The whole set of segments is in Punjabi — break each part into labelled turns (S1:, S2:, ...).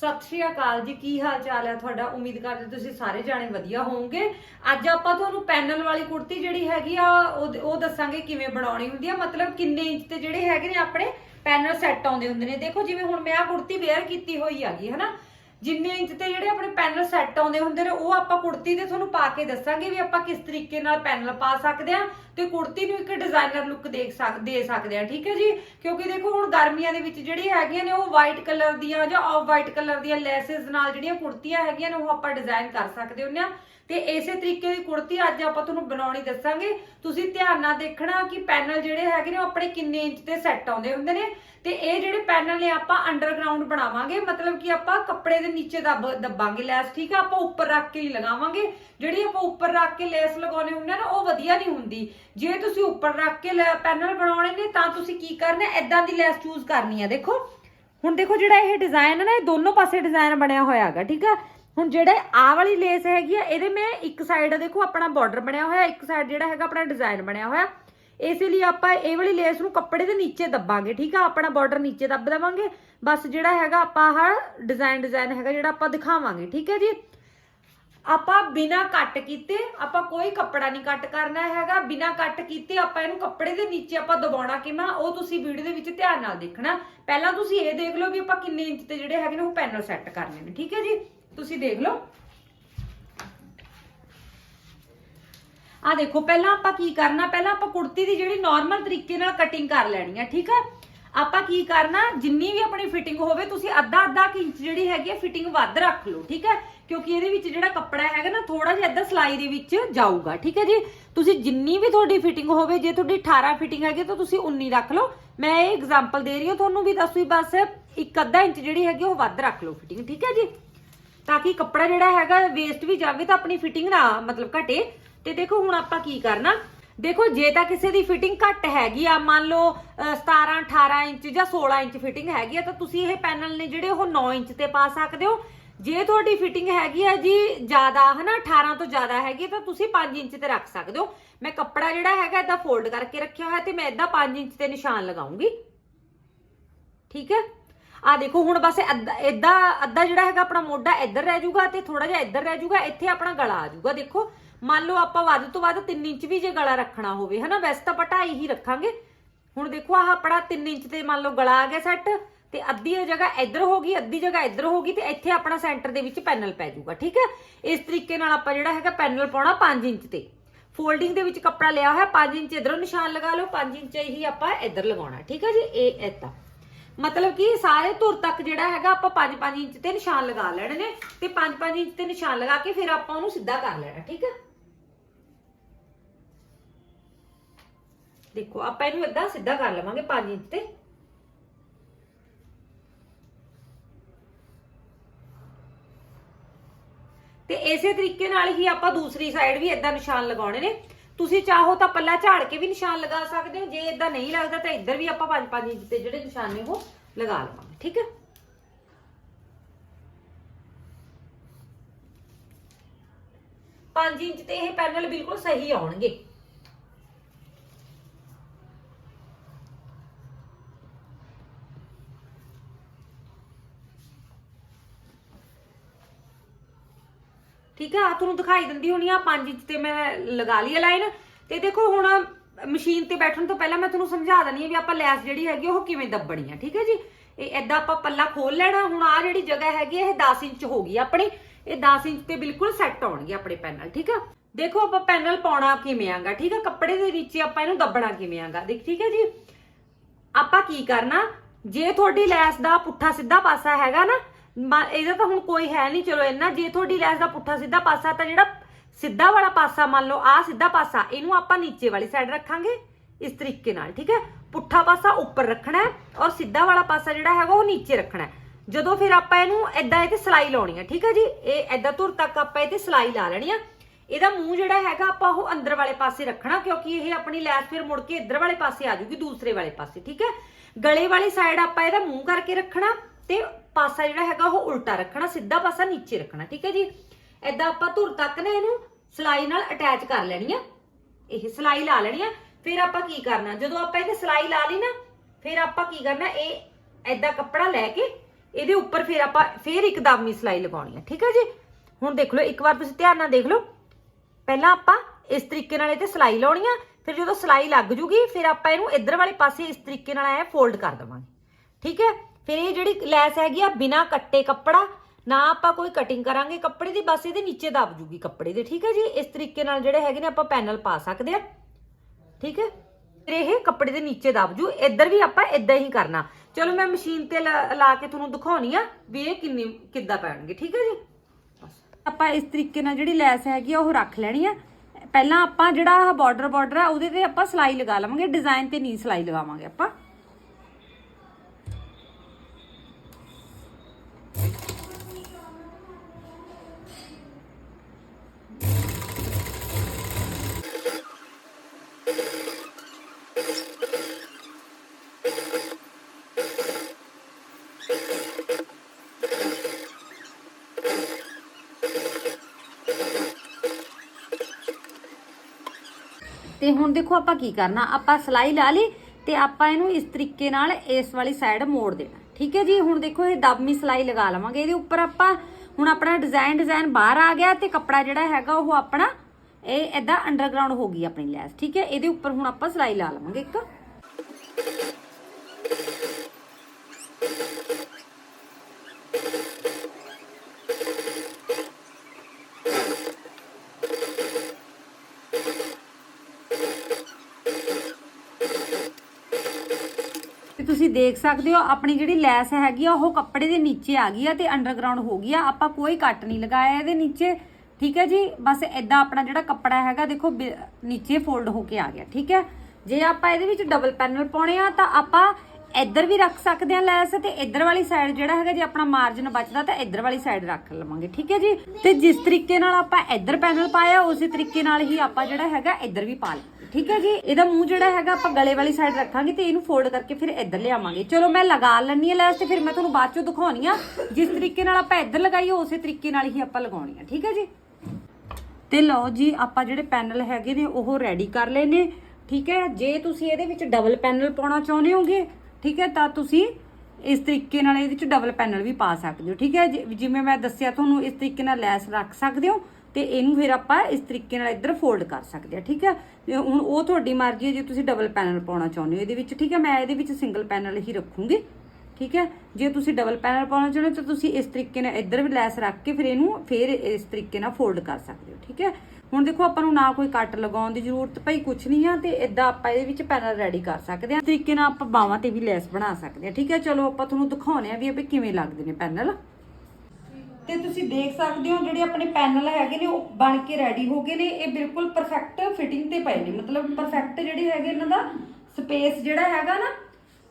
S1: ਸਤਿ ਸ਼੍ਰੀ ਅਕਾਲ ਜੀ, ਕੀ ਹਾਲ ਚਾਲ ਹੈ ਤੁਹਾਡਾ? ਉਮੀਦ ਕਰਦੇ ਤੁਸੀਂ ਸਾਰੇ ਜਾਣੇ ਵਧੀਆ ਹੋਵੋਗੇ। ਅੱਜ ਆਪਾਂ ਤੁਹਾਨੂੰ ਪੈਨਲ ਵਾਲੀ ਕੁੜਤੀ ਜਿਹੜੀ ਹੈਗੀ ਆ, ਉਹ ਉਹ ਦੱਸਾਂਗੇ ਕਿਵੇਂ ਬਣਾਉਣੀ ਹੁੰਦੀ ਆ। ਮਤਲਬ ਕਿੰਨੇ ਇੰਚ ਤੇ ਜਿਹੜੇ ਹੈਗੇ ਨੇ, ਆਪਣੇ ਪੈਨਲ ਸੈੱਟ ਆਉਂਦੇ ਹੁੰਦੇ ਨੇ। ਦੇਖੋ, ਜਿਵੇਂ ਹੁਣ ਮੈਂ ਆ ਕੁੜਤੀ ਵੇਅਰ ਕੀਤੀ ਹੋਈ ਹੈਗੀ, ਹਨਾ? ਜਿੰਨੇ ਇੰਚ ਤੇ ਜਿਹੜੇ ਆਪਣੇ ਪੈਨਲ ਸੈੱਟ ਆਉਂਦੇ ਹੁੰਦੇ ਨੇ, ਉਹ ਆਪਾਂ ਕੁੜਤੀ ਤੇ ਤੁਹਾਨੂੰ ਪਾ ਕੇ ਦੱਸਾਂਗੇ ਵੀ ਆਪਾਂ ਕਿਸ ਤਰੀਕੇ ਨਾਲ ਪੈਨਲ ਪਾ ਸਕਦੇ ਆ ਤੇ ਕੁੜਤੀ ਨੂੰ ਇੱਕ ਡਿਜ਼ਾਈਨਰ ਲੁੱਕ ਦੇਖ ਸਕ, ਦੇ ਸਕਦੇ ਆ ਠੀਕ ਹੈ ਜੀ? ਕਿਉਂਕਿ ਦੇਖੋ, ਹੁਣ ਗਰਮੀਆਂ ਦੇ ਵਿੱਚ ਜਿਹੜੀ ਹੈਗੀਆਂ ਨੇ, ਉਹ ਵਾਈਟ ਕਲਰ ਦੀਆਂ ਜਾਂ ਆਫ ਵਾਈਟ ਕਲਰ ਦੀਆਂ ਲੈਸਸ ਨਾਲ ਜਿਹੜੀਆਂ ਕੁੜਤੀਆਂ ਹੈਗੀਆਂ ਨੇ, ਉਹ ਆਪਾਂ ਡਿਜ਼ਾਈਨ ਕਰ ਸਕਦੇ ਹੁੰਦੇ ਆ ਤੇ ਇਸੇ ਤਰੀਕੇ ਦੀ ਕੁੜਤੀ ਅੱਜ ਆਪਾਂ ਤੁਹਾਨੂੰ ਬਣਾਉਣੀ ਦੱਸਾਂਗੇ। ਤੁਸੀਂ ਧਿਆਨ ਨਾਲ ਦੇਖਣਾ ਕਿ ਪੈਨਲ ਜਿਹੜੇ ਹੈਗੇ ਨੇ, ਉਹ ਆਪਣੇ ਕਿੰਨੇ ਇੰਚ ਤੇ ਸੈੱਟ ਆਉਂਦੇ ਹੁੰਦੇ ਨੇ। ਤੇ ਇਹ ਜਿਹੜੇ ਪੈਨਲ ਨੇ, ਆਪਾਂ ਅੰਡਰਗਰਾਉਂਡ ਬਣਾਵਾਂਗੇ। ਮਤਲਬ ਕਿ ਆਪਾਂ ਕੱਪੜੇ ਦੇ ਨੀਚੇ ਦੱਬ, ਦੱਬਾਂਗੇ ਲੈਸ, ਠੀਕ ਆ? ਆਪਾਂ ਉੱਪਰ ਰੱਖ ਕੇ ਹੀ ਲਗਾਵਾਂਗੇ। ਜਿਹੜੀ ਆਪਾਂ ਉੱਪਰ ਰੱਖ ਕੇ ਲੈਸ ਲਗਾਉਣੇ ਹੁੰਦੇ ਆ ਨਾ, ਉਹ ਵਧੀਆ ਨਹੀਂ ਹੁੰਦੀ। ਜੇ ਤੁਸੀਂ ਉੱਪਰ ਰੱਖ ਕੇ ਪੈਨਲ ਬਣਾਉਣੇ ਨੇ, ਤਾਂ ਤੁਸੀਂ ਕੀ ਕਰਨਾ ਐਦਾਂ ਦੀ ਲੈਸ ਚੂਜ਼ ਕਰਨੀ ਆ। ਦੇਖੋ, ਹੁਣ ਦੇਖੋ ਜਿਹੜਾ ਇਹ ਡਿਜ਼ਾਈਨ ਹੈ ਨਾ, ਇਹ ਦੋਨੋਂ ਪਾਸੇ ਡਿਜ਼ਾਈਨ ਬਣਿਆ ਹੋਇਆ ਹੈਗਾ, ਠੀਕ ਆ? ਹੁਣ ਜਿਹੜੇ ਆਹ ਵਾਲੀ ਲੇਸ ਹੈਗੀ ਆ, ਇਹਦੇ ਮੈਂ ਇੱਕ ਸਾਈਡ ਦੇਖੋ ਆਪਣਾ ਬਾਰਡਰ ਬਣਿਆ ਹੋਇਆ, ਇੱਕ ਸਾਈਡ ਜਿਹੜਾ ਹੈਗਾ ਆਪਣਾ ਡਿਜ਼ਾਈਨ ਬਣਿਆ ਹੋਇਆ। ਇਸੇ ਲਈ ਆਪਾਂ ਇਹ ਵਾਲੀ ਲੇਸ ਨੂੰ ਕੱਪੜੇ ਦੇ ਨੀਚੇ ਦੱਬਾਂਗੇ, ਠੀਕ ਆ? ਆਪਣਾ ਬਾਰਡਰ ਨੀਚੇ ਦੱਬ ਦੇਵਾਂਗੇ। ਬਸ ਜਿਹੜਾ ਹੈਗਾ ਆਪਾਂ ਆਹ ਡਿਜ਼ਾਈਨ ਡਿਜ਼ਾਈਨ ਹੈਗਾ ਜਿਹੜਾ ਆਪਾਂ ਦਿਖਾਵਾਂਗੇ, ਠੀਕ ਹੈ ਜੀ? ਆਪਾਂ ਬਿਨਾ ਕੱਟ ਕੀਤੇ, ਆਪਾਂ ਕੋਈ ਕੱਪੜਾ ਨਹੀਂ ਕੱਟ ਕਰਨਾ ਹੈਗਾ। ਬਿਨਾ ਕੱਟ ਕੀਤੇ ਆਪਾਂ ਇਹਨੂੰ ਕੱਪੜੇ ਦੇ ਨੀਚੇ ਆਪਾਂ ਦਬਾਉਣਾ ਕਿਵੇਂ ਉਹ ਤੁਸੀਂ ਵੀਡੀਓ ਦੇ ਵਿੱਚ ਧਿਆਨ ਨਾਲ ਦੇਖਣਾ। ਪਹਿਲਾਂ ਤੁਸੀਂ ਇਹ ਦੇਖ ਲਓ ਵੀ ਆਪਾਂ ਕਿੰਨੇ ਇੰਚ ਤੇ ਜਿਹੜੇ ਹੈਗੇ ਨੇ ਉਹ ਪੈਨਲ ਸੈੱਟ ਕਰਨੇ ਨੇ, ਠੀਕ ਹੈ ਜੀ? ਤੁਸੀਂ ਦੇਖ ਲਓ। ਆ ਦੇਖੋ, ਪਹਿਲਾਂ ਆਪਾਂ ਕੀ ਕਰਨਾ, ਪਹਿਲਾਂ ਆਪਾਂ ਕੁੜਤੀ ਦੀ ਜਿਹੜੀ ਨਾਰਮਲ ਤਰੀਕੇ ਨਾਲ ਕਟਿੰਗ ਕਰ ਲੈਣੀ ਆ, ਠੀਕ ਆ? ਆਪਾਂ ਕੀ ਕਰਨਾ, ਜਿੰਨੀ ਵੀ ਆਪਣੀ ਫਿਟਿੰਗ ਹੋਵੇ, ਤੁਸੀਂ ਅੱਧਾ ਅੱਧਾ ਇੰਚ ਜਿਹੜੀ ਹੈਗੀ ਆ ਫਿਟਿੰਗ ਵੱਧ ਰੱਖ ਲਓ, ਠੀਕ ਹੈ ਕਿਉਂਕਿ ਇਹਦੇ ਵਿੱਚ ਜਿਹੜਾ ਕੱਪੜਾ ਹੈਗਾ ਨਾ ਥੋੜਾ ਜਿਹਾ ਅੱਧਾ ਸਿਲਾਈ ਦੇ ਵਿੱਚ ਜਾਊਗਾ, ਠੀਕ ਹੈ ਜੀ? ਤੁਸੀਂ ਜਿੰਨੀ ਵੀ ਤੁਹਾਡੀ ਫਿਟਿੰਗ ਹੋਵੇ, ਜੇ ਤੁਹਾਡੀ 18 ਫਿਟਿੰਗ ਹੈਗੀ ਤਾਂ ਤੁਸੀਂ 19 ਰੱਖ ਲਓ। ਮੈਂ ਇਹ ਐਗਜ਼ਾਮਪਲ ਦੇ ਰਹੀ ਹਾਂ, ਤੁਹਾਨੂੰ ਵੀ ਦੱਸੋ ਬਸ ਇੱਕ ਅੱਧਾ ਇੰਚ ਜਿਹੜੀ ਹੈਗੀ ਉਹ ਵੱਧ ਰੱਖ ਲਓ ਫਿਟਿੰਗ ਠੀਕ ਹੈ ਜੀ? ਤਾਂ ਕਿ ਕੱਪੜਾ ਜਿਹੜਾ ਹੈਗਾ ਵੇਸਟ ਵੀ ਜਾਵੇ ਤਾਂ ਆਪਣੀ ਫਿਟਿੰਗ ਨਾ ਮਤਲਬ ਘਟੇ। ਤੇ ਦੇਖੋ ਹੁਣ ਆਪਾਂ ਕੀ ਕਰਨਾ। ਦੇਖੋ, ਜੇ ਤਾਂ ਕਿਸੇ ਦੀ ਫਿਟਿੰਗ ਘੱਟ ਹੈਗੀ ਆ, ਮੰਨ ਲਓ, ਅਹ 17 18 ਇੰਚ ਜਾਂ 16 ਇੰਚ ਫਿਟਿੰਗ ਹੈਗੀ ਆ, ਤਾਂ ਤੁਸੀਂ ਇਹ ਪੈਨਲ ਨੇ ਜਿਹੜੇ ਉਹ 9 ਇੰਚ ਤੇ ਪਾ ਸਕਦੇ ਹੋ। ਜੇ ਤੁਹਾਡੀ ਫਿਟਿੰਗ ਹੈਗੀ ਆ ਜੀ ਜ਼ਿਆਦਾ, ਹਨਾ 18 ਤੋਂ ਜ਼ਿਆਦਾ ਹੈਗੀ ਤਾਂ ਤੁਸੀਂ 5 ਇੰਚ ਤੇ ਰੱਖ ਸਕਦੇ ਹੋ। ਮੈਂ ਕੱਪੜਾ ਜਿਹੜਾ ਹੈਗਾ ਇਦਾਂ ਫੋਲਡ ਕਰਕੇ ਰੱਖਿਆ ਹੋਇਆ ਤੇ ਮੈਂ ਇਦਾਂ 5 ਇੰਚ ਤੇ ਨਿਸ਼ਾਨ ਲਗਾਉਂਗੀ। ਠੀਕ ਹੈ? ਆ ਦੇਖੋ, ਹੁਣ ਬਸ ਅੱਧਾ ਏਦਾਂ, ਅੱਧਾ ਜਿਹੜਾ ਹੈਗਾ ਆਪਣਾ ਮੋਢਾ ਇੱਧਰ ਰਹਿ ਜਾਊਗਾ ਤੇ ਥੋੜਾ ਜਿਹਾ ਇੱਧਰ ਰਹਿ ਜਾਊਗਾ, ਇੱਥੇ ਆਪਣਾ ਗਲਾ ਆ ਜਾਊਗਾ। ਦੇਖੋ, ਮੰਨ ਲਓ ਆਪਾਂ ਵੱਧ ਤੋਂ ਵੱਧ 3 ਇੰਚ ਵੀ ਜੇ ਗਲਾ ਰੱਖਣਾ ਹੋਵੇ, ਹਨਾ? ਵੈਸੇ ਤਾਂ ਆਪਾਂ 2.5 ਹੀ ਰੱਖਾਂਗੇ। ਹੁਣ ਦੇਖੋ, ਆਹ ਆਪਣਾ 3 ਇੰਚ ਤੇ ਮੰਨ ਲਓ ਗਲਾ ਆ ਗਿਆ ਸੈੱਟ ਤੇ ਅੱਧੀ ਜਗ੍ਹਾ ਇੱਧਰ ਹੋ ਗਈ, ਅੱਧੀ ਜਗ੍ਹਾ ਇੱਧਰ ਹੋ ਗਈ ਤੇ ਇੱਥੇ ਆਪਣਾ ਸੈਂਟਰ ਦੇ ਵਿੱਚ ਪੈਨਲ ਪੈ ਜਾਊਗਾ, ਠੀਕ ਹੈ? ਇਸ ਤਰੀਕੇ ਨਾਲ ਆਪਾਂ ਜਿਹੜਾ ਹੈਗਾ ਪੈਨਲ ਪਾਉਣਾ 5 ਇੰਚ ਤੇ। ਫੋਲਡਿੰਗ ਦੇ ਵਿੱਚ ਕੱਪੜਾ ਲਿਆ ਹੋਇਆ 5 ਇੰਚ ਇਧਰੋਂ ਨਿਸ਼ਾਨ ਲਗਾ ਲਓ 5 ਇੰਚ ਹੀ ਆਪਾਂ ਇੱਧਰ ਲਗਾਉਣਾ, ਠੀਕ ਹੈ ਜੀ? ਇਹ ਏਦਾਂ ਮਤਲਬ ਕਿ ਸਾਰੇ ਧੁਰ ਤੱਕ ਜਿਹੜਾ ਹੈਗਾ ਆਪਾਂ 5-5 ਇੰਚ ਤੇ ਨਿਸ਼ਾਨ ਲਗਾ ਲੈਣੇ ਨੇ ਤੇ 5-5 ਇੰਚ ਤੇ ਨਿਸ਼ਾਨ ਲਗਾ ਕੇ ਫਿਰ ਆਪਾਂ ਉਹਨੂੰ ਸਿੱਧਾ ਕਰ ਲੈਣਾ, ਠੀਕ ਹੈ ਦੇਖੋ, ਆਪਾਂ ਇਹਨੂੰ ਏਦਾਂ ਸਿੱਧਾ ਕਰ ਲਵਾਂਗੇ 5 ਇੰਚ ਤੇ। ਤੇ ਇਸੇ ਤਰੀਕੇ ਨਾਲ ਹੀ ਆਪਾਂ ਦੂਸਰੀ ਸਾਈਡ ਵੀ ਏਦਾਂ ਨਿਸ਼ਾਨ ਲਗਾਉਣੇ ਨੇ। ਤੁਸੀਂ ਚਾਹੋ ਤਾਂ ਪੱਲਾ ਝਾੜ ਕੇ ਵੀ ਨਿਸ਼ਾਨ ਲਗਾ ਸਕਦੇ ਹੋ। ਜੇ ਇਦਾਂ ਨਹੀਂ ਲੱਗਦਾ ਤਾਂ ਇੱਧਰ ਵੀ ਆਪਾਂ 5-5 ਇੰਚ ਤੇ ਜਿਹੜੇ ਨਿਸ਼ਾਨ ਨੇ ਉਹ ਲਗਾ ਲਵਾਂਗੇ, ਠੀਕ ਹੈ? ਪੰਜ ਇੰਚ ਤੇ ਇਹ ਪੈਨਲ ਬਿਲਕੁਲ ਸਹੀ ਆਉਣਗੇ। ਠੀਕ ਆ, ਆਹ ਤੁਹਾਨੂੰ ਦਿਖਾਈ ਦਿੰਦੀ ਹੋਣੀ ਆ 5 ਇੰਚ ਤੇ ਮੈਂ ਲਗਾ ਲਈ ਲਾਈਨ। ਤੇ ਦੇਖੋ ਹੁਣ ਮਸ਼ੀਨ ਤੇ ਬੈਠਣ ਤੋਂ ਪਹਿਲਾਂ ਮੈਂ ਤੁਹਾਨੂੰ ਸਮਝਾ ਦਣੀ ਆ ਵੀ ਆਪਾਂ ਲੈਸ ਜਿਹੜੀ ਹੈਗੀ ਉਹ ਕਿਵੇਂ ਦੱਬਣੀ ਆ, ਠੀਕ ਹੈ ਜੀ? ਇਹ ਐਦਾਂ ਆਪਾਂ ਪੱਲਾ ਖੋਲ ਲੈਣਾ, ਹੁਣ ਆ ਜਿਹੜੀ ਜਗ੍ਹਾ ਹੈਗੀ ਇਹ 10 ਇੰਚ ਹੋ ਗਈ ਆਪਣੀ। ਇਹ 10 ਇੰਚ ਤੇ ਬਿਲਕੁਲ ਸੈੱਟ ਆਉਣਗੇ ਆਪਣੇ ਪੈਨਲ, ਠੀਕ ਆ? ਦੇਖੋ ਆਪਾਂ ਪੈਨਲ ਪਾਉਣਾ ਕਿਵੇਂ ਆਂਗਾ, ਠੀਕ ਆ? ਕੱਪੜੇ ਦੇ ਨੀਚੇ ਆਪਾਂ ਇਹਨੂੰ ਦੱਬਣਾ ਕਿਵੇਂ ਆਂਗਾ, ਦੇਖ, ਠੀਕ ਹੈ ਜੀ? ਆਪਾਂ ਕੀ ਕਰਨਾ, ਜੇ ਤੁਹਾਡੀ ਲੈਸ ਦਾ ਪੁੱਠਾ ਸਿੱਧਾ ਪਾਸਾ ਹੈਗਾ ਨਾ ਮ- ਇਹਦਾ ਤਾਂ ਹੁਣ ਕੋਈ ਹੈ ਨਹੀਂ, ਚਲੋ ਇੰਨਾ, ਜੇ ਤੁਹਾਡੀ ਲੈਸ ਦਾ ਪੁੱਠਾ ਸਿੱਧਾ ਪਾਸਾ, ਤਾਂ ਜਿਹੜਾ ਸਿੱਧਾ ਵਾਲਾ ਪਾਸਾ ਮੰਨ ਲਓ ਆ ਸਿੱਧਾ ਪਾਸਾ, ਇਹਨੂੰ ਆਪਾਂ ਨੀਚੇ ਵਾਲੀ ਸਾਈਡ ਰੱਖਾਂਗੇ, ਇਸ ਤਰੀਕੇ ਨਾਲ, ਠੀਕ ਹੈ? ਪੁੱਠਾ ਪਾਸਾ ਉੱਪਰ ਰੱਖਣਾ ਹੈ ਔਰ ਸਿੱਧਾ ਵਾਲਾ ਪਾਸਾ ਜਿਹੜਾ ਹੈਗਾ, ਉਹ ਨੀਚੇ ਰੱਖਣਾ ਹੈ। ਜਦੋਂ ਫਿਰ ਆਪਾਂ ਇਹਨੂੰ ਐਦਾਂ ਇਹ ਤੇ ਸਲਾਈ ਲਾਉਣੀ ਹੈ, ਠੀਕ ਹੈ ਜੀ? ਇਹ ਐਦਾਂ ਧੁਰ ਤੱਕ ਆਪਾਂ ਇਹ ਤੇ ਸਲਾਈ ਲਾ ਲੈਣੀ ਆ। ਇਹਦਾ ਮੂੰਹ ਜਿਹੜਾ ਹੈਗਾ, ਆਪਾਂ ਉਹ ਅੰਦਰ ਵਾਲੇ ਪਾਸੇ ਰੱਖਣਾ, ਕਿਉਂਕਿ ਇਹ ਆਪਣੀ ਲੈਸ ਫਿਰ ਮੁੜ ਕੇ ਇੱਧਰ ਵਾਲੇ ਪਾਸੇ ਆ ਜੂਗੀ ਦੂਸਰੇ ਵਾਲੇ ਪਾਸੇ, ਠੀਕ ਹੈ? ਗਲੇ ਵਾਲੀ ਸਾਈਡ ਆਪਾਂ ਇਹਦਾ ਮੂੰਹ ਕਰਕੇ ਰੱਖਣਾ। ਤੇ ਪਾਸਾ ਜਿਹੜਾ ਹੈਗਾ ਉਹ ਉਲਟਾ ਰੱਖਣਾ, ਸਿੱਧਾ ਪਾਸਾ ਨੀਚੇ ਰੱਖਣਾ, ਠੀਕ ਹੈ ਜੀ? ਐਦਾਂ ਆਪਾਂ ਧੁਰ ਤੱਕ ਨਾ ਇਹਨੂੰ ਸਲਾਈ ਨਾਲ ਅਟੈਚ ਕਰ ਲੈਣੀ ਆ। ਇਹ ਸਲਾਈ ਲਾ ਲੈਣੀ ਆ, ਫਿਰ ਆਪਾਂ ਕੀ ਕਰਨਾ? ਜਦੋਂ ਆਪਾਂ ਇਹਦੇ ਸਲਾਈ ਲਾ ਲਈ ਨਾ, ਫਿਰ ਆਪਾਂ ਕੀ ਕਰਨਾ? ਇਹ ਐਦਾਂ ਕੱਪੜਾ ਲੈ ਕੇ ਇਹਦੇ ਉੱਪਰ ਫਿਰ ਆਪਾਂ ਫਿਰ ਇੱਕ ਦਾਮੀ ਸਿਲਾਈ ਲਗਾਉਣੀ ਆ, ਠੀਕ ਹੈ ਜੀ? ਹੁਣ ਦੇਖ ਲਓ, ਇੱਕ ਵਾਰ ਤੁਸੀਂ ਧਿਆਨ ਨਾਲ ਦੇਖ ਲਓ। ਪਹਿਲਾਂ ਆਪਾਂ ਇਸ ਤਰੀਕੇ ਨਾਲ ਇਹ ਤੇ ਸਿਲਾਈ ਲਾਉਣੀ ਆ, ਫਿਰ ਜਦੋਂ ਸਿਲਾਈ ਲੱਗ ਜੂਗੀ, ਫਿਰ ਆਪਾਂ ਇਹਨੂੰ ਇੱਧਰ ਵਾਲੇ ਪਾਸੇ ਇਸ ਤਰੀਕੇ ਨਾਲ ਐ ਫੋਲਡ ਕਰ ਦੇਵਾਂਗੇ, ਠੀਕ ਹੈ? ਫਿਰ ਇਹ ਜਿਹੜੀ ਲੈਸ ਹੈਗੀ ਆ, ਬਿਨਾ ਕੱਟੇ ਕੱਪੜਾ, ਨਾ ਆਪਾਂ ਕੋਈ ਕਟਿੰਗ ਕਰਾਂਗੇ, ਕੱਪੜੇ ਦੀ ਬਸ ਇਹਦੇ ਨੀਚੇ ਦਬ ਜੂਗੀ ਕੱਪੜੇ ਦੇ, ਠੀਕ ਹੈ ਜੀ? ਇਸ ਤਰੀਕੇ ਨਾਲ ਜਿਹੜੇ ਹੈਗੇ ਨੇ ਆਪਾਂ ਪੈਨਲ ਪਾ ਸਕਦੇ ਆ, ਠੀਕ ਹੈ? ਫਿਰ ਇਹ ਕੱਪੜੇ ਦੇ ਨੀਚੇ ਦਬ ਜੂ, ਇੱਧਰ ਵੀ ਆਪਾਂ ਇਦਾਂ ਹੀ ਕਰਨਾ। ਚਲੋ ਮੈਂ ਮਸ਼ੀਨ ਤੇ ਲਾ ਲਾ ਕੇ ਤੁਹਾਨੂੰ ਦਿਖਾਉਣੀ ਆ ਵੀ ਇਹ ਕਿੰਨੀ, ਕਿੱਦਾਂ ਪੈਣਗੇ, ਠੀਕ ਹੈ ਜੀ? ਆਪਾਂ ਇਸ ਤਰੀਕੇ ਨਾਲ ਜਿਹੜੀ ਲੈਸ ਹੈਗੀ ਆ, ਉਹ ਰੱਖ ਲੈਣੀ ਆ। ਪਹਿਲਾਂ ਆਪਾਂ ਜਿਹੜਾ ਬਾਰਡਰ ਬਾਰਡਰ ਆ, ਉਹਦੇ ਤੇ ਆਪਾਂ ਸਿਲਾਈ ਲਗਾ ਲਵਾਂਗੇ ਡਿਜ਼ਾਈਨ ਤੇ ਨਹੀਂ ਸਿਲਾਈ ਲਗਾਵਾਂਗੇ ਆਪਾਂ। ਤੇ ਹੁਣ ਦੇਖੋ ਆਪਾਂ ਕੀ ਕਰਨਾ, ਆਪਾਂ ਸਲਾਈ ਲਾ ਲਈ ਤੇ ਆਪਾਂ ਇਹਨੂੰ ਇਸ ਤਰੀਕੇ ਨਾਲ ਇਸ ਵਾਲੀ ਸਾਈਡ ਮੋੜ ਦੇਣਾ। ਠੀਕ ਹੈ ਜੀ? ਹੁਣ ਦੇਖੋ ਇਹ ਦਬਮੀ ਸਲਾਈ ਲਗਾ ਲਵਾਂਗੇ। ਇਹਦੇ ਉੱਪਰ ਆਪਾਂ ਹੁਣ ਆਪਣਾ ਡਿਜ਼ਾਈਨ ਡਿਜ਼ਾਈਨ ਬਾਹਰ ਆ ਗਿਆ ਤੇ ਕੱਪੜਾ ਜਿਹੜਾ ਹੈਗਾ ਉਹ ਆਪਣਾ ਇਹ ਐਦਾਂ ਅੰਡਰਗਰਾਉਂਡ ਹੋ ਗਈ ਆਪਣੀ ਲੈਸ। ਠੀਕ ਹੈ? ਇਹਦੇ ਉੱਪਰ ਹੁਣ ਆਪਾਂ ਸਲਾਈ ਲਾ ਲਵਾਂਗੇ ਇੱਕ ਤੇ ਤੁਸੀਂ ਦੇਖ ਸਕਦੇ ਹੋ, ਆਪਣੀ ਜਿਹੜੀ ਲੈਸ ਹੈਗੀ ਆ, ਉਹ ਕੱਪੜੇ ਦੇ ਨੀਚੇ ਆ ਗਈ ਆ ਤੇ ਅੰਡਰਗਰਾਉਂਡ ਹੋ ਗਈ ਆ। ਆਪਾਂ ਕੋਈ ਕੱਟ ਨਹੀਂ ਲਗਾਇਆ ਇਹਦੇ ਨੀਚੇ। ਠੀਕ ਹੈ ਜੀ? ਬਸ ਇਦਾਂ ਆਪਣਾ ਜਿਹੜਾ ਕੱਪੜਾ ਹੈਗਾ, ਦੇਖੋ ਨੀਚੇ ਫੋਲਡ ਹੋ ਕੇ ਆ ਗਿਆ। ਠੀਕ ਹੈ? ਜੇ ਆਪਾਂ ਇਹਦੇ ਵਿੱਚ ਡਬਲ ਪੈਨਲ ਪਾਉਣੇ ਆ, ਤਾਂ ਆਪਾਂ ਇੱਧਰ ਵੀ ਰੱਖ ਸਕਦੇ ਆ ਲੈਸ ਤੇ ਇੱਧਰ ਵਾਲੀ ਸਾਈਡ ਜਿਹੜਾ ਹੈਗਾ, ਜੇ ਆਪਣਾ ਮਾਰਜਨ ਬਚਦਾ, ਤਾਂ ਇੱਧਰ ਵਾਲੀ ਸਾਈਡ ਰੱਖ ਲਵਾਂਗੇ। ਠੀਕ ਹੈ ਜੀ? ਤੇ ਜਿਸ ਤਰੀਕੇ ਨਾਲ ਆਪਾਂ ਇੱਧਰ ਪੈਨਲ ਪਾਇਆ, ਉਸੇ ਤਰੀਕੇ ਨਾਲ ਹੀ ਆਪਾਂ ਜਿਹੜਾ ਹੈਗਾ, ਇੱਧਰ ਵੀ ਪਾ ਲਵਾਂਗੇ ਠੀਕ ਹੈ ਜੀ? ਇਹਦਾ ਮੂੰਹ ਜਿਹੜਾ ਹੈਗਾ ਆਪਾਂ ਗਲੇ ਵਾਲੀ ਸਾਈਡ ਰੱਖਾਂਗੇ ਤੇ ਇਹਨੂੰ ਫੋਲਡ ਕਰਕੇ ਫਿਰ ਇੱਧਰ ਲਿਆਵਾਂਗੇ। ਚਲੋ ਮੈਂ ਲਗਾ ਲੈਣੀ ਆ ਲੈਸ ਤੇ ਫਿਰ ਮੈਂ ਤੁਹਾਨੂੰ ਬਾਅਦ ਚੋਂ ਦਿਖਾਉਣੀ ਆ। ਜਿਸ ਤਰੀਕੇ ਨਾਲ ਆਪਾਂ ਇੱਧਰ ਲਗਾਈਏ, ਉਸੇ ਤਰੀਕੇ ਨਾਲ ਹੀ ਆਪਾਂ ਲਗਾਉਣੀ ਆ। ਠੀਕ ਹੈ ਜੀ? ਤੇ ਲਓ ਜੀ, ਆਪਾਂ ਜਿਹੜੇ ਪੈਨਲ ਹੈਗੇ ਨੇ, ਉਹ ਰੈਡੀ ਕਰ ਲਏ ਨੇ। ਠੀਕ ਹੈ? ਜੇ ਤੁਸੀਂ ਇਹਦੇ ਵਿੱਚ ਡਬਲ ਪੈਨਲ ਪਾਉਣਾ ਚਾਹੁੰਦੇ ਹੋਗੇ, ਠੀਕ ਹੈ, ਤਾਂ ਤੁਸੀਂ ਇਸ ਤਰੀਕੇ ਨਾਲ ਇਹਦੇ ਵਿੱਚ ਡਬਲ ਪੈਨਲ ਵੀ ਪਾ ਸਕਦੇ ਹੋ। ਠੀਕ ਹੈ? ਜਿ- ਜਿਵੇਂ ਮੈਂ ਦੱਸਿਆ, ਤੁਹਾਨੂੰ ਇਸ ਤਰੀਕੇ ਨਾਲ ਲੈਸ ਰੱਖ ਸਕਦੇ ਹੋ। ਤੇ ਇਹਨੂੰ ਫਿਰ ਆਪਾਂ ਇਸ ਤਰੀਕੇ ਨਾਲ ਇੱਧਰ ਫੋਲਡ ਕਰ ਸਕਦੇ ਆ ਠੀਕ ਹੈ? ਹੁਣ ਉਹ ਤੁਹਾਡੀ ਮਰਜ਼ੀ ਹੈ, ਜੇ ਤੁਸੀਂ ਡਬਲ ਪੈਨਲ ਪਾਉਣਾ ਚਾਹੁੰਦੇ ਹੋ ਇਹਦੇ ਵਿੱਚ, ਠੀਕ ਹੈ? ਮੈਂ ਇਹਦੇ ਵਿੱਚ ਸਿੰਗਲ ਪੈਨਲ ਹੀ ਰੱਖੂੰਗੀ, ਠੀਕ ਹੈ? ਜੇ ਤੁਸੀਂ ਡਬਲ ਪੈਨਲ ਪਾਉਣਾ ਚਾਹੁੰਦੇ ਹੋ, ਤਾਂ ਤੁਸੀਂ ਇਸ ਤਰੀਕੇ ਨਾਲ ਇੱਧਰ ਵੀ ਲੈਸ ਰੱਖ ਕੇ ਫਿਰ ਇਹਨੂੰ ਫਿਰ ਇਸ ਤਰੀਕੇ ਨਾਲ ਫੋਲਡ ਕਰ ਸਕਦੇ ਹੋ, ਠੀਕ ਹੈ? ਹੁਣ ਦੇਖੋ, ਆਪਾਂ ਨੂੰ ਨਾ ਕੋਈ ਕੱਟ ਲਗਾਉਣ ਦੀ ਜ਼ਰੂਰਤ ਪਈ ਕੁਝ ਨਹੀਂ ਆ, ਤੇ ਇਦਾਂ ਆਪਾਂ ਇਹਦੇ ਵਿੱਚ ਪੈਨਲ ਰੈਡੀ ਕਰ ਸਕਦੇ ਹਾਂ। ਤਰੀਕੇ ਨਾਲ ਆਪਾਂ ਬਾਹਾਂ ਤੇ ਵੀ ਲੈਸ ਬਣਾ ਸਕਦੇ ਹਾਂ, ਠੀਕ ਹੈ? ਚਲੋ, ਆਪਾਂ ਤੁਹਾਨੂੰ ਦਿਖਾਉਣੇ ਆ ਵੀ ਇਹ ਕਿਵੇਂ ਲੱਗਦੇ ਨੇ ਪੈਨਲ ਤੇ ਤੁਸੀਂ ਦੇਖ ਸਕਦੇ ਹੋ ਜਿਹੜੇ ਆਪਣੇ ਪੈਨਲ ਹੈਗੇ ਨੇ, ਉਹ ਬਣ ਕੇ ਰੈਡੀ ਹੋ ਗਏ ਨੇ। ਇਹ ਬਿਲਕੁਲ ਪਰਫੈਕਟ ਫਿਟਿੰਗ ਤੇ ਪਏ ਨੇ। ਮਤਲਬ ਪਰਫੈਕਟ ਜਿਹੜੇ ਹੈਗੇ ਇਹਨਾਂ ਦਾ ਸਪੇਸ ਜਿਹੜਾ ਹੈਗਾ ਨਾ,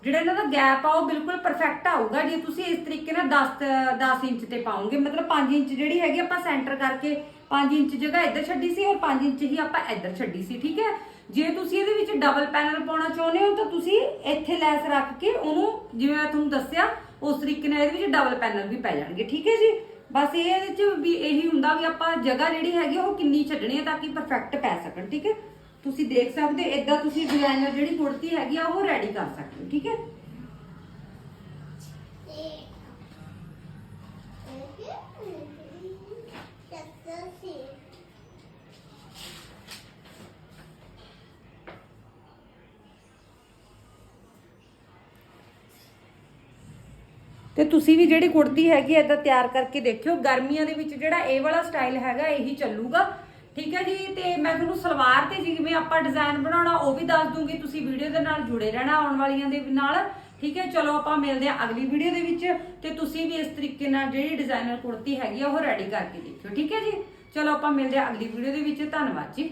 S1: ਜਿਹੜਾ ਇਹਨਾਂ ਦਾ ਗੈਪ ਆ, ਉਹ ਬਿਲਕੁਲ ਪਰਫੈਕਟ ਆਊਗਾ। ਜੇ ਤੁਸੀਂ ਇਸ ਤਰੀਕੇ ਨਾਲ 10 10 ਇੰਚ ਤੇ ਪਾਉਂਗੇ ਮਤਲਬ 5 ਇੰਚ ਜਿਹੜੀ ਹੈਗੀ ਆਪਾਂ ਸੈਂਟਰ ਕਰਕੇ 5 ਇੰਚ ਜਗ੍ਹਾ ਇੱਧਰ ਛੱਡੀ ਸੀ ਔਰ 5 ਇੰਚ ਹੀ ਆਪਾਂ ਇੱਧਰ ਛੱਡੀ ਸੀ, ਠੀਕ ਹੈ? ਜੇ ਤੁਸੀਂ ਇਹਦੇ ਵਿੱਚ ਡਬਲ ਪੈਨਲ ਪਾਉਣਾ ਚਾਹੁੰਦੇ ਹੋ, ਤਾਂ ਤੁਸੀਂ ਇੱਥੇ ਲੈਸ ਰੱਖ ਕੇ ਉਹਨੂੰ, ਜਿਵੇਂ ਮੈਂ ਤੁਹਾਨੂੰ ਦੱਸਿਆ, ਉਸ ਤਰੀਕੇ ਨਾਲ ਇਹਦੇ ਵਿੱਚ ਡਬਲ ਪੈਨਲ ਵੀ ਪੈ ਜਾਣਗੇ, ਠੀਕ ਹੈ ਜੀ? ਬਸ ਇਹ ਇਹਦੇ ਚ ਵੀ ਇਹੀ ਹੁੰਦਾ ਵੀ ਆਪਾਂ ਜਗ੍ਹਾ ਜਿਹੜੀ ਹੈਗੀ ਆ ਉਹ ਕਿੰਨੀ ਛੱਡਣੀ ਹੈ ਤਾਂ ਕਿ ਪਰਫੈਕਟ ਪੈ ਸਕਣ, ਠੀਕ ਹੈ? ਤੁਸੀਂ ਦੇਖ ਸਕਦੇ ਹੋ ਇਦਾਂ ਤੁਸੀਂ ਡਿਜ਼ਾਈਨਰ ਜਿਹੜੀ ਕੁੜਤੀ ਹੈਗੀ ਆ ਉਹ ਰੈਡੀ ਕਰ ਸਕਦੇ ਹੋ, ਠੀਕ ਹੈ? ਤੇ ਤੁਸੀਂ ਵੀ ਜਿਹੜੀ ਕੁੜਤੀ ਹੈਗੀ ਐ ਇਦਾਂ ਤਿਆਰ ਕਰਕੇ ਦੇਖਿਓ। ਗਰਮੀਆਂ ਦੇ ਵਿੱਚ ਜਿਹੜਾ ਇਹ ਵਾਲਾ ਸਟਾਈਲ ਹੈਗਾ, ਇਹੀ ਚੱਲੂਗਾ। ਠੀਕ ਹੈ ਜੀ? ਤੇ ਮੈਂ ਤੁਹਾਨੂੰ ਸਲਵਾਰ ਤੇ ਜਿਵੇਂ ਆਪਾਂ ਡਿਜ਼ਾਈਨ ਬਣਾਉਣਾ, ਉਹ ਵੀ ਦੱਸ ਦੂੰਗੀ। ਤੁਸੀਂ ਵੀਡੀਓ ਦੇ ਨਾਲ ਜੁੜੇ ਰਹਿਣਾ ਆਉਣ ਵਾਲੀਆਂ ਦੇ ਨਾਲ। ਠੀਕ ਹੈ? ਚਲੋ ਆਪਾਂ ਮਿਲਦੇ ਹਾਂ ਅਗਲੀ ਵੀਡੀਓ ਦੇ ਵਿੱਚ। ਤੇ ਤੁਸੀਂ ਵੀ ਇਸ ਤਰੀਕੇ ਨਾਲ ਜਿਹੜੀ ਡਿਜ਼ਾਈਨਰ ਕੁੜਤੀ ਹੈਗੀ ਆ, ਉਹ ਰੈਡੀ ਕਰਕੇ ਦੇਖਿਓ। ਠੀਕ ਹੈ ਜੀ? ਚਲੋ ਆਪਾਂ ਮਿਲਦੇ ਹਾਂ ਅਗਲੀ ਵੀਡੀਓ ਦੇ ਵਿੱਚ। ਧੰਨਵਾਦ ਜੀ।